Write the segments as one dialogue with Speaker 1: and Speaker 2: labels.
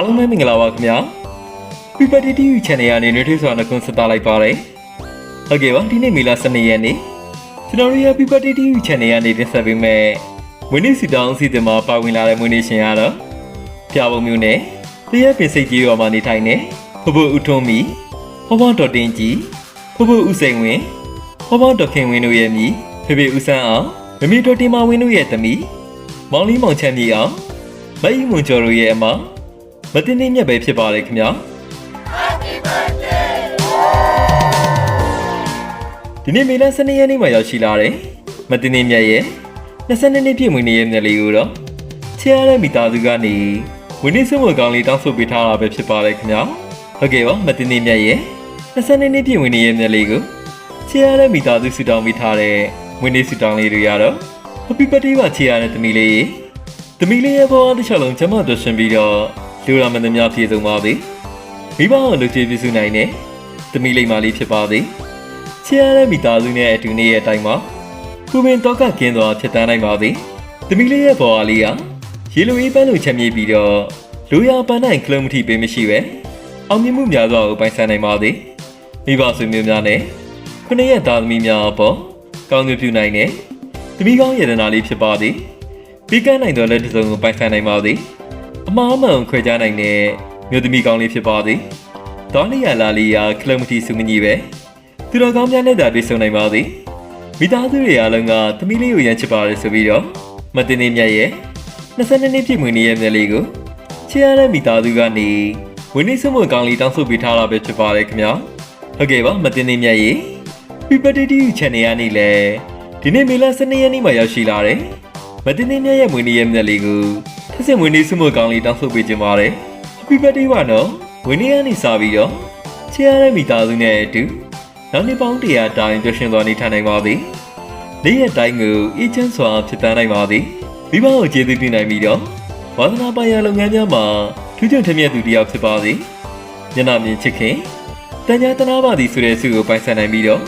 Speaker 1: အားလုံးပဲမင်္ဂလာပါခင်ဗျာ PPT TV Channel ကနေနေထွေးစွာနှကုန်းဆက်တာလိုက်ပါတယ်ဟုတ်ကဲ့ပါဒီနေ့မေလ12ရက်နေ့ကျွန်တော်တို့ရဲ့ PPT TV Channel ကနေတင်ဆက်ပေးမယ့်မွေးနေ့စီတောင်းအစီအစဉ်မှာပါဝင်လာတဲ့မွေးနေ့ရှင်ကတော့ပြပုံမျိုးနဲ့တရက်ပင်စိတ်ကြီးရွာမှာနေထိုင်နေဖဖဦးထွန်းမီဖဖတော်တင်ကြီးဖဖဦးစိန်ဝင်းဖဖတော်ခင်ဝင်းတို့ရဲ့မိဖေဖေဦးဆန်းအောင်မမီတော်တင်မဝင်းတို့ရဲ့သမီးမောင်လေးမောင်ချမ်းမြေအောင်မအီမွန်ကျော်တို့ရဲ့အမ မတင်နေမြတ်ပဲဖြစ်ပါတယ်ခင်ဗျာဒီနေ့မေလ12ရက်နေ့မှာရောက်ရှိလာတယ်။မတင်နေမြတ်ရဲ့22နှစ်ပြည့်မွေးနေ့ရဲ့မျက်လေးကိုတော့ချဲရတဲ့မိသားစုကနေဝင်းနေစမွေကောင်းလေးတောင်းဆိုပေးထားတာပဲဖြစ်ပါတယ်ခင်ဗျာ။ဟုတ်ကဲ့ပါမတင်နေမြတ်ရဲ့22နှစ်ပြည့်မွေးနေ့ရဲ့မျက်လေးကိုချဲရတဲ့မိသားစုဆူတောင်းပေးထားတဲ့မွေးနေ့ဆူတောင်းလေးတွေရတော့ Happy Birthday ပါချဲရတဲ့သမီးလေးရေသမီးလေးရဲ့ဘဝတစ်ချက်လုံးကျမတို့ရှင်ပြီးတော့ လူရမန်သမျှပြည့်စုံပါစေ။မိဘကိုလူချေပြည့်စုံနိုင်တဲ့သမီးလေးမလေးဖြစ်ပါစေ။ချစ်ရတဲ့မိသားစုနဲ့အတူနေရဲ့အတိုင်းမှာကိုပင်တော့ကကင်းသွားဖြစ်တန်းနိုင်ပါသည်။တမီလေးရဲ့ဘော်အားလေးကရေလိုအေးပန်းလိုချက်မြေပြီးတော့လူရပန်းနိုင်ကလမတီပေးမရှိပဲအောင်မြင်မှုများစွာကိုပိုင်ဆိုင်နိုင်ပါသည်။မိဘဆွေမျိုးများနဲ့ခုနှစ်ရက်သားသမီးများအပေါ်ကောင်းကျိုးပြုနိုင်တဲ့တမီကောင်းရတနာလေးဖြစ်ပါသည်။ပြီးကန်းနိုင်သောလက်တစ်စုံကိုပိုင်ဆိုင်နိုင်ပါသည်။ အမားအမှန်ခွဲခြားနိုင်တဲ့မြို့သမီးကောင်းလေးဖြစ်ပါသည်။တောင်းလျာလာလီယာကလမတီစုမကြီးပဲ။သူတော်ကောင်းများနဲ့သာတွေ့ဆုံနိုင်ပါသည်မိသားစုတွေအားလုံးကသမီးလေးကိုရမ်းချစ်ပါတယ်ဆိုပြီးတော့မတင်နေမြတ်ရဲ့22နှစ်ပြည့်မွေးနေ့ရဲ့မြတ်လေးကိုချစ်ရတဲ့မိသားစုကနေဝင်းနေစမွန်ကောင်းလေးတောင်းဆိုပေးထားတာပဲဖြစ်ပါတယ်ခင်ဗျာဟုတ်ကဲ့ပါမတင်နေမြတ်ရဲ့ PPTV Channel ကနေလည်းဒီနေ့မေလ12ရက်နေ့မှာရောက်ရှိလာတယ်မတင်နေမြတ်ရဲ့မွေးနေ့ရဲ့မြတ်လေးကို ထပ်ဆင့်ဝင်းနေစမွန်ကောင်းလေးတောင်းဆိုပေးခြင်းပါတယ် PPTV ပါနော်ဝင်းနေကနေစပြီးတော့ချစ်ရတဲ့မိသားစုနဲ့အတူနောက်နှစ်ပေါင်းတရာတိုင်ပြရှင်သွားနေထိုင်နိုင်ပါသည်။နေ့ရက်တိုင်းကိုအေးချမ်းစွာဖြစ်တန်းနိုင်ပါသည်။မိဘကိုကျေးဇူးပြုနိုင်ပြီးတော့ဝါသနာပိုင်ရလုပ်ငန်းများမှာထူးချွန်ထမြက်သူတစ်ယောက်ဖြစ်ပါသည်။ညနာမြင်ချစ်ခင်တန်ညာတနာပါသည်ဆိုတဲ့ဆုကိုပိုင်ဆိုင်နိုင်ပြီးတော့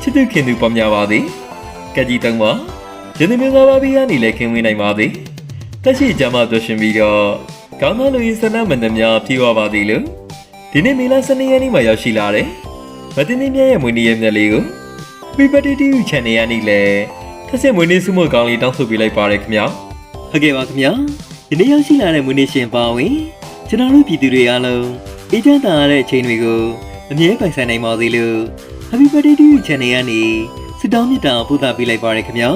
Speaker 1: ချစ်သူခင်သူပေါ်များပါသည်။ကက်ကြီးတုံးမှာယနေ့မျိုးသားပါဘီကနေလည်းခင်ဝင်နိုင်ပါသည်။ တက်ရှိကြမှာပြရှင်ပြီးတော့ကောင်းသောလူရင်းဆန္ဒမန္တများပြေဝပါသည်လို့ဒီနေ့မေလ12ရက်နေ့မှာရောက်ရှိလာတယ်။မတင်နေမြရဲ့မွေးနေ့ရဲ့မျက်လေးကို PPT TV Channel ကနေလည်းထပ်ဆင့်မွေးနေ့စုမကောင်းလေးတောင်းဆိုပေးလိုက်ပါရခင်ဗျာဟုတ်ကဲ့ပါခင်ဗျာဒီနေ့ရောက်ရှိလာတဲ့မွေးနေ့ရှင်ပါဝင်ကျွန်တော်တို့ပြည်သူတွေအားလုံးအေးချမ်းသာရတဲ့အချိန်တွေကိုအမြဲပိုင်ဆိုင်နိုင်ပါစေလို့ Happy Birthday TV Channel ကနေဆုတောင်းမေတ္တာပို့သပေးလိုက်ပါရခင်ဗျာ